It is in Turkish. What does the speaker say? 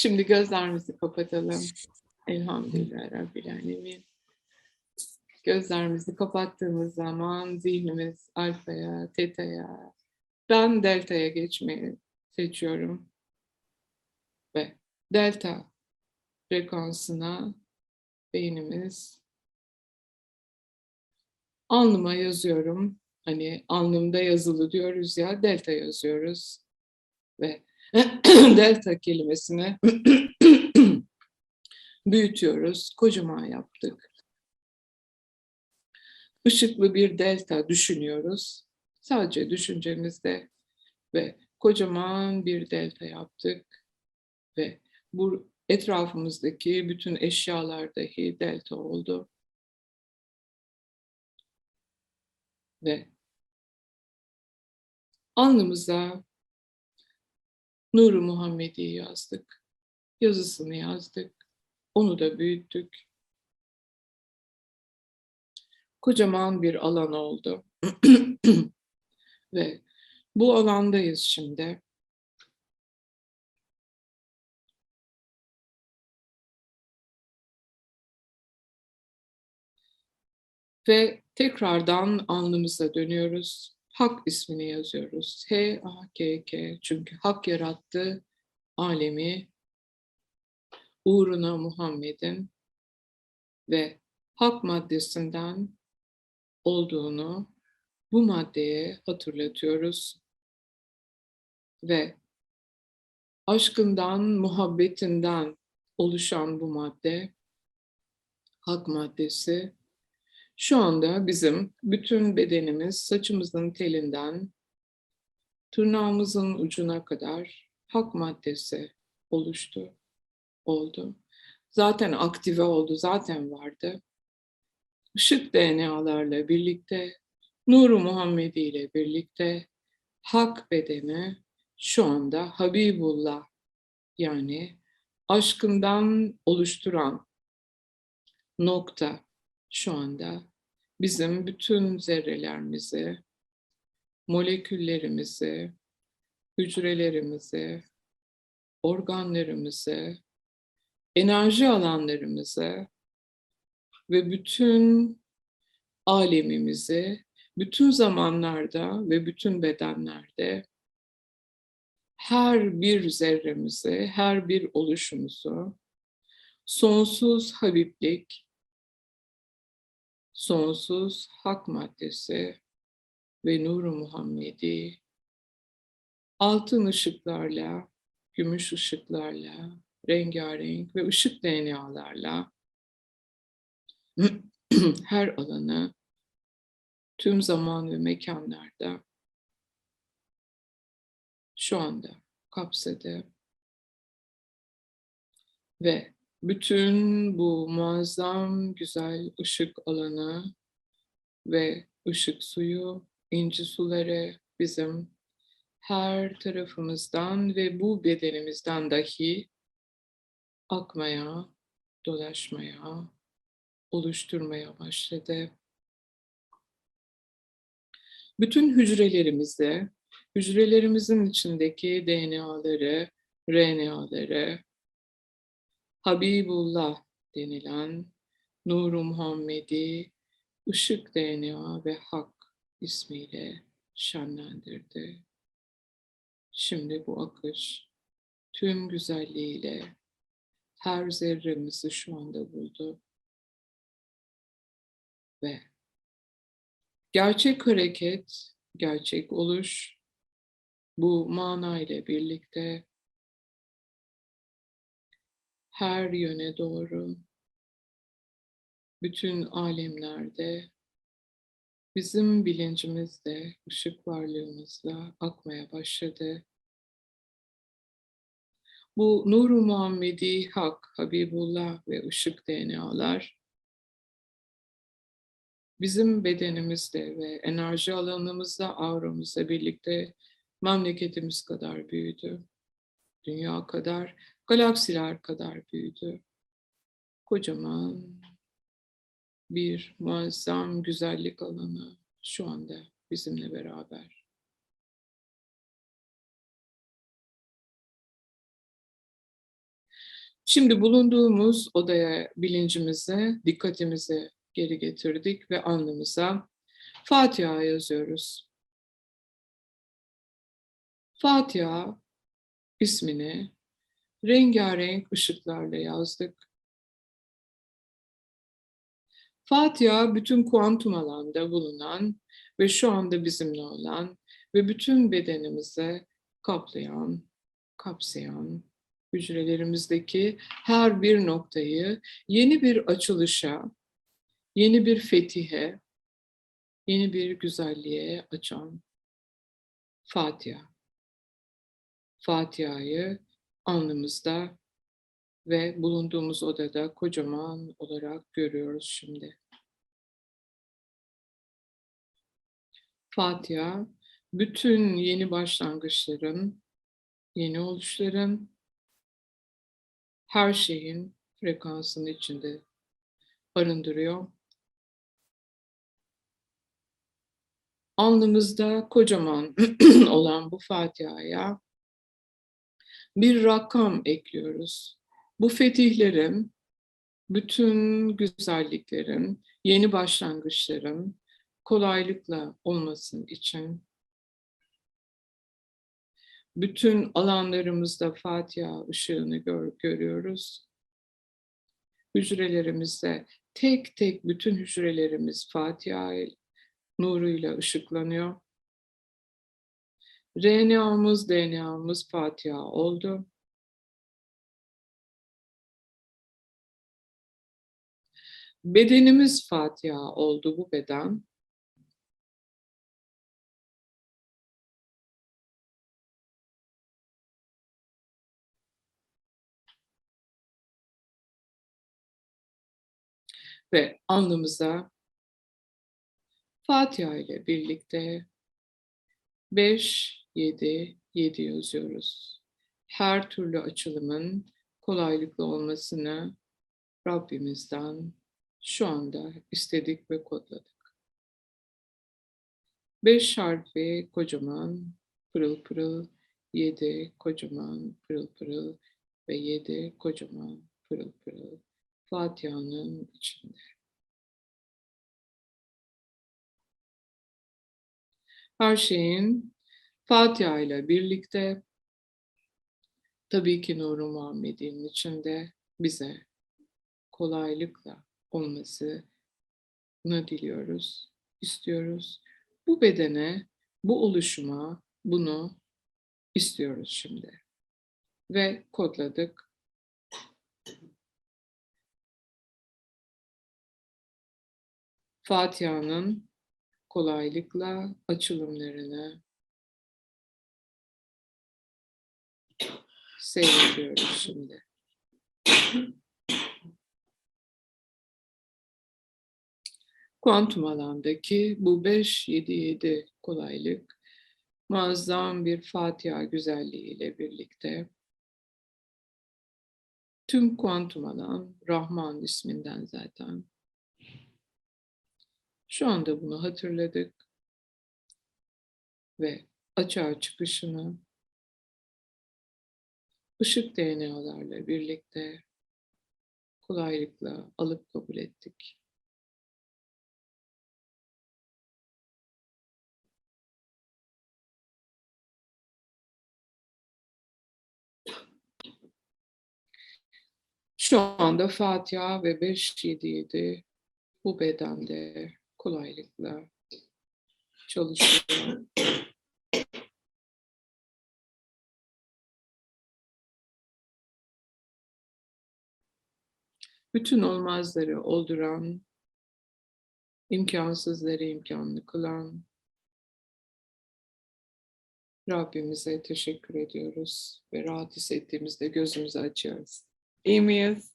Şimdi gözlerimizi kapatalım. Elhamdülillah Rabbil Alemin. Gözlerimizi kapattığımız zaman zihnimiz alfaya, teta'ya, ben delta'ya geçmeyi seçiyorum. Ve delta frekansına beynimiz alnıma yazıyorum. Hani alnımda yazılı diyoruz ya delta yazıyoruz. Ve delta kelimesini büyütüyoruz. Kocaman yaptık. Işıklı bir delta düşünüyoruz. Sadece düşüncemizde ve kocaman bir delta yaptık ve bu etrafımızdaki bütün eşyalar dahi delta oldu. Ve alnımıza Nuru Muhammed'i yazdık. Yazısını yazdık. Onu da büyüttük. Kocaman bir alan oldu. Ve bu alandayız şimdi. Ve tekrardan alnımıza dönüyoruz. Hak ismini yazıyoruz. H-A-K-K. Çünkü Hak yarattı alemi uğruna Muhammed'in ve hak maddesinden olduğunu bu maddeye hatırlatıyoruz. Ve aşkından, muhabbetinden oluşan bu madde, hak maddesi, şu anda bizim bütün bedenimiz saçımızın telinden tırnağımızın ucuna kadar hak maddesi oluştu, oldu. Zaten aktive oldu, zaten vardı. Işık DNA'larla birlikte, Nuru Muhammedi ile birlikte hak bedeni şu anda Habibullah yani aşkından oluşturan nokta şu anda bizim bütün zerrelerimizi, moleküllerimizi, hücrelerimizi, organlarımızı, enerji alanlarımızı ve bütün alemimizi bütün zamanlarda ve bütün bedenlerde her bir zerremizi, her bir oluşumuzu sonsuz Habiblik, sonsuz hak maddesi ve nuru Muhammedi. Altın ışıklarla, gümüş ışıklarla, rengarenk ve ışık DNA'larla her alanı tüm zaman ve mekanlarda şu anda kapsadı ve bütün bu muazzam güzel ışık alanı ve ışık suyu, inci suları bizim her tarafımızdan ve bu bedenimizden dahi akmaya, dolaşmaya, oluşturmaya başladı. Bütün hücrelerimizde, hücrelerimizin içindeki DNA'ları, RNA'ları, Habibullah denilen Nur-u Muhammedi, ışık DNA ve hak ismiyle şenlendirdi. Şimdi bu akış tüm güzelliğiyle her zerremizi şu anda buldu. Ve gerçek hareket, gerçek oluş bu mana ile birlikte her yöne doğru bütün alemlerde bizim bilincimizde, ışık varlığımızla akmaya başladı. Bu Nur-u Muhammedi Hak, Habibullah ve ışık DNA'lar bizim bedenimizde ve enerji alanımızda, auramızla birlikte memleketimiz kadar büyüdü. Dünya kadar, galaksiler kadar büyüdü. Kocaman bir muazzam güzellik alanı şu anda bizimle beraber. Şimdi bulunduğumuz odaya bilincimizi, dikkatimizi geri getirdik ve alnımıza Fatiha yazıyoruz. Fatiha ismini rengarenk ışıklarla yazdık. Fatiha bütün kuantum alanda bulunan ve şu anda bizimle olan ve bütün bedenimize kaplayan, kapsayan hücrelerimizdeki her bir noktayı yeni bir açılışa, yeni bir fetihe, yeni bir güzelliğe açan Fatiha. Fatiha'yı alnımızda ve bulunduğumuz odada kocaman olarak görüyoruz şimdi. Fatiha, bütün yeni başlangıçların, yeni oluşların, her şeyin frekansını içinde barındırıyor. Alnımızda kocaman olan bu Fatiha'ya bir rakam ekliyoruz. Bu fetihlerin, bütün güzelliklerin, yeni başlangıçların kolaylıkla olmasın için bütün alanlarımızda Fatiha ışığını gör, görüyoruz. Hücrelerimizde tek tek bütün hücrelerimiz Fatiha nuruyla ışıklanıyor. RNA'mız, DNA'mız Fatiha oldu. Bedenimiz Fatiha oldu bu beden. Ve alnımıza Fatiha ile birlikte 5, 7, 7 yazıyoruz. Her türlü açılımın kolaylıkla olmasını Rabbimizden şu anda istedik ve kodladık. Beş harfi kocaman, pırıl pırıl, yedi kocaman, pırıl pırıl ve yedi kocaman, pırıl pırıl. Fatiha'nın içinde. Her şeyin Fatiha ile birlikte tabii ki Nuru Muhammed'in içinde bize kolaylıkla olmasını diliyoruz, istiyoruz. Bu bedene, bu oluşuma bunu istiyoruz şimdi. Ve kodladık. Fatiha'nın kolaylıkla açılımlarını seyrediyoruz şimdi. Kuantum alandaki bu 5-7-7 kolaylık muazzam bir Fatiha güzelliğiyle birlikte tüm kuantum alan Rahman isminden zaten. Şu anda bunu hatırladık ve açığa çıkışını ışık DNA'larla birlikte kolaylıkla alıp kabul ettik. Şu anda Fatiha ve 5-7-7 bu bedende kolaylıkla çalışıyor. Bütün olmazları olduran, imkansızları imkanlı kılan Rabbimize teşekkür ediyoruz ve rahat hissettiğimizde gözümüzü açıyoruz. İyi miyiz?